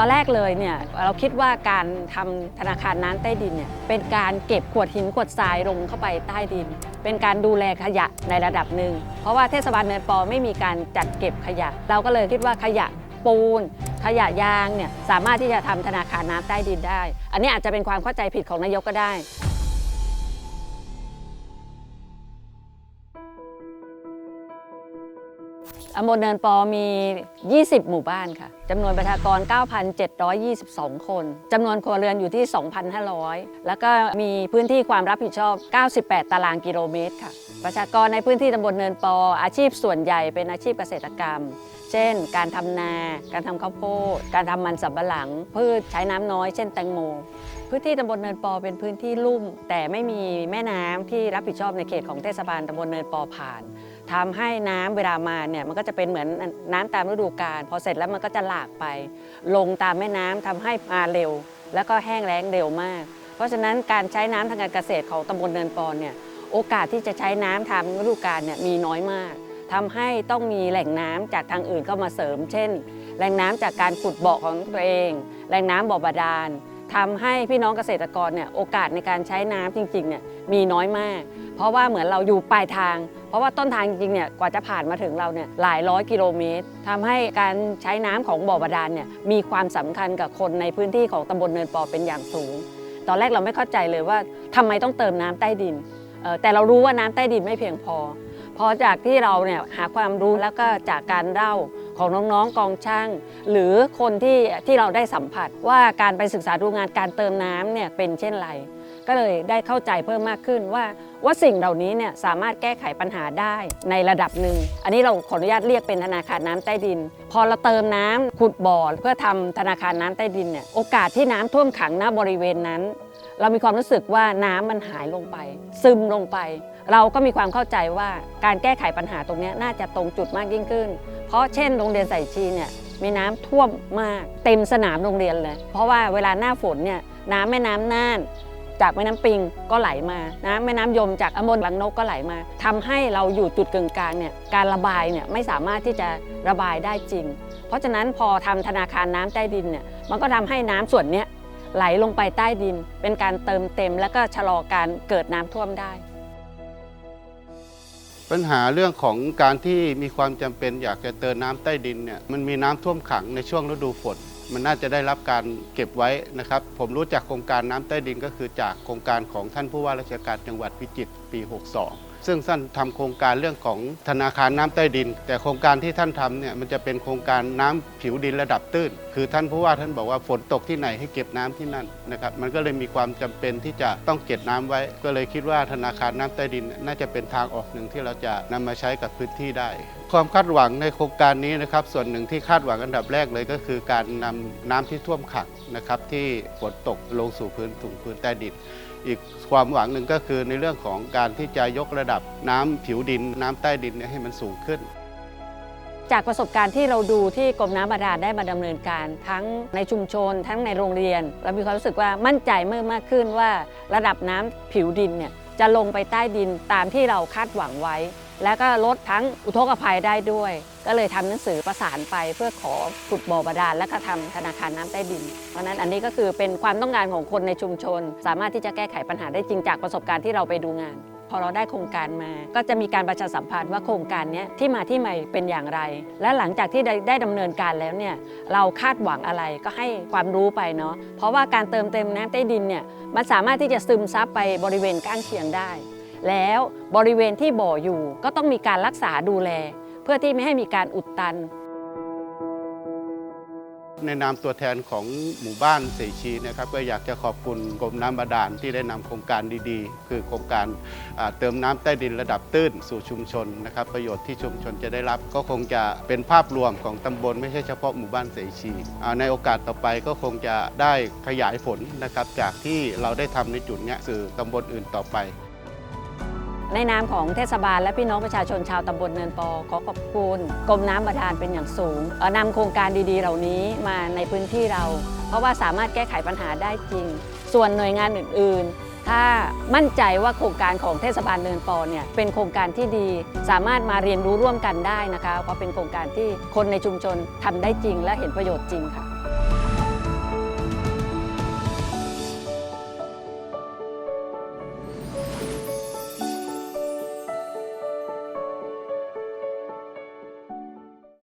ตอนแรกเลยเนี่ยเราคิดว่าการทำธนาคารน้ำใต้ดินเนี่ยเป็นการเก็บขวดหินขวดทรายลงเข้าไปใต้ดิน เป็นการดูแลขยะในระดับหนึ่ง เพราะว่าเทศบาลเนินปอไม่มีการจัดเก็บขยะ เราก็เลยคิดว่าขยะปูน ขยะยางเนี่ยสามารถที่จะทำธนาคารน้ำใต้ดินได้ อันนี้อาจจะเป็นความเข้าใจผิดของนายกก็ได้ ตำบลเนินปอมี 20 หมู่บ้านค่ะจำนวนประชากร 9,722 คน จำนวนครัวเรือนอยู่ที่ 2,500 แล้วก็มีพื้นที่ความรับผิดชอบ 98 ตารางกิโลเมตรค่ะ ประชากรในพื้นที่ตำบลเนินปอ อาชีพส่วนใหญ่เป็นอาชีพเกษตรกรรม เช่น การทำนา การทำข้าวโพด การทำมันสำปะหลัง พืชใช้น้ำน้อย เช่นแตงโม พื้นที่ตำบลเนินปอเป็นพื้นที่ลุ่ม แต่ไม่มีแม่น้ำที่รับผิดชอบในเขตของเทศบาลตำบลเนินปอผ่าน ทำให้น้ำเวลามาเนี่ยมันก็จะเป็นเหมือนน้ำตามฤดูกาลพอเสร็จแล้วมันก็จะหลากไป ลงตามแม่น้ำทำให้มาเร็ว แล้วก็แห้งแล้งเร็วมาก เพราะฉะนั้นการใช้น้ำทางการเกษตรของตำบลเนินปอนเนี่ยโอกาสที่จะใช้น้ำทางฤดูกาลเนี่ยมีน้อยมากทำให้ต้องมีแหล่งน้ำจากทางอื่นเข้ามาเสริม เช่น แหล่งน้ำจากการขุดบ่อของตัวเอง แหล่งน้ำบ่อบาดาลทำให้พี่น้องเกษตรกรเนี่ยโอกาสในการใช้น้ำจริงๆเนี่ยมีน้อยมาก เพราะว่าเหมือนเราอยู่ปลายทาง เพราะว่าต้นทางจริงๆเนี่ยกว่าจะผ่านมาถึงเราเนี่ยหลายร้อยกิโลเมตรทำให้การใช้น้ำของบ่อบาดาลเนี่ยมีความสำคัญกับคนในพื้นที่ของตำบลเนินปอเป็นอย่างสูง ตอนแรกเราไม่เข้าใจเลยว่าทำไมต้องเติมน้ำใต้ดิน แต่เรารู้ว่าน้ำใต้ดินไม่เพียงพอพอจากที่เราเนี่ยหาความรู้แล้วก็จากการเล่าของน้องๆกองช่าง หรือคนที่ที่เราได้สัมผัสว่าการไปศึกษาดูงานการเติมน้ำเนี่ยเป็นเช่นไร ก็เลยได้เข้าใจเพิ่มมากขึ้นว่าว่าสิ่งเหล่านี้เนี่ยสามารถแก้ไขปัญหาได้ในระดับหนึ่ง อันนี้เราขออนุญาตเรียกเป็นธนาคารน้ำใต้ดิน พอเราเติมน้ำขุดบ่อเพื่อทำธนาคารน้ำใต้ดินเนี่ยโอกาสที่น้ำท่วมขังณบริเวณนั้น เรามีความรู้สึกว่าน้ำมันหายลงไป ซึมลงไป เราก็มีความเข้าใจว่าการแก้ไขปัญหาตรงนี้น่าจะตรงจุดมากยิ่งขึ้น เพราะเช่นโรงเรียนใส่ชีเนี่ยมีน้ำท่วมมากเต็มสนามโรงเรียนเลย เพราะว่าเวลาหน้าฝนเนี่ยน้ำแม่น้ำน่าน จากแม่น้ำปิงก็ไหลมาน้ำแม่น้ำยมจากอำมลบางนกก็ไหลมาทำให้เราอยู่จุดกึ่งกลางเนี่ยการระบายเนี่ยไม่สามารถที่จะระบายได้จริง เพราะฉะนั้นพอทำธนาคารน้ำใต้ดินเนี่ยมันก็ทำให้น้ำส่วนนี้ไหลลงไปใต้ดิน เป็นการเติมเต็ม แล้วก็ชะลอการเกิดน้ำท่วมได้ ปัญหาเรื่องของการที่มีความจำเป็นอยากจะเติมน้ำใต้ดินเนี่ยมันมีน้ำท่วมขังในช่วงฤดูฝน มันน่าจะได้รับการเก็บไว้นะครับ ผมรู้จักโครงการน้ำใต้ดินก็คือจากโครงการของท่านผู้ว่าราชการจังหวัดพิจิตรปี 62 ซึ่งท่านทำโครงการเรื่องของธนาคารน้ำใต้ดิน แต่โครงการที่ท่านทำเนี่ยมันจะเป็นโครงการน้ำผิวดินระดับตื้น คือท่านผู้ว่าท่านบอกว่าฝนตกที่ไหนให้เก็บน้ำที่นั่นนะครับมันก็เลยมีความจำเป็นที่จะต้องเก็บน้ำไว้ ก็เลยคิดว่าธนาคารน้ำใต้ดิน น่าจะเป็นทางออกหนึ่งที่เราจะนำมาใช้กับพื้นที่ได้ ความคาดหวังในโครงการนี้นะครับส่วนหนึ่งที่คาดหวังอันดับแรกเลยก็คือการนำน้ำที่ท่วมขังนะครับที่ฝนตกลงสู่พื้นถุงพื้นใต้ดิน อีกความหวังหนึ่งก็คือในเรื่องของการที่จะยกระดับน้ำผิวดิน น้ำใต้ดินให้มันสูงขึ้น จากประสบการณ์ที่เราดูที่กรมน้ำบาดาลได้มาดำเนินการ ทั้งในชุมชน ทั้งในโรงเรียน เรามีความรู้สึกว่ามั่นใจเมื่อมากขึ้นว่า ระดับน้ำผิวดินเนี่ยจะลงไปใต้ดินตามที่เราคาดหวังไว้ และก็ลดทั้งอุทกภัยได้ด้วย ก็เลยทำหนังสือประสานไปเพื่อขอขุดบ่อบาดาลและก็ทำธนาคารน้ำใต้ดิน เพราะฉะนั้นอันนี้ก็คือเป็นความต้องการของคนในชุมชน สามารถที่จะแก้ไขปัญหาได้จริงจากประสบการณ์ที่เราไปดูงานพอเราได้โครงการมา ก็จะมีการประชาสัมพันธ์ว่าโครงการนี้ที่มาที่ไปเป็นอย่างไร และหลังจากที่ได้ไดดำเนินการแล้วเนี่ยเราคาดหวังอะไรก็ให้ความรู้ไปเนาะเพราะว่าการเติมเต็มน้ำใต้ดินเนี่ยมันสามารถที่จะซึมซับไปบริเวณก้างเคียงได้ แล้วบริเวณที่บ่ออยู่ก็ต้องมีการรักษาดูแล เพื่อที่ไม่ให้มีการอุดตัน ในนามตัวแทนของหมู่บ้านเสชีนะครับก็อยากจะขอบคุณกรมน้ำบาดาลที่ได้นำโครงการดีๆ คือโครงการเติมน้ำใต้ดินระดับตื้นสู่ชุมชนนะครับ ประโยชน์ที่ชุมชนจะได้รับ ก็คงจะเป็นภาพรวมของตำบลไม่ใช่เฉพาะหมู่บ้านเสชีในโอกาสต่อไปก็คงจะได้ขยายผลนะครับจากที่เราได้ทำในจุดนี้สื่อตำบลอื่นต่อไป ในนามของเทศบาลและพี่น้องประชาชนชาวตำบลเนินปอขอขอบคุณกรมน้ำบาดาลเป็นอย่างสูงนำโครงการดีๆ เหล่านี้มาในพื้นที่เรา เพราะว่าสามารถแก้ไขปัญหาได้จริง ส่วนหน่วยงานอื่น ๆ ถ้ามั่นใจว่าโครงการของเทศบาลเนินปอเนี่ยเป็นโครงการที่ดี สามารถมาเรียนรู้ร่วมกันได้นะคะเพราะเป็นโครงการที่คนในชุมชนทำได้จริง และเห็นประโยชน์จริงค่ะ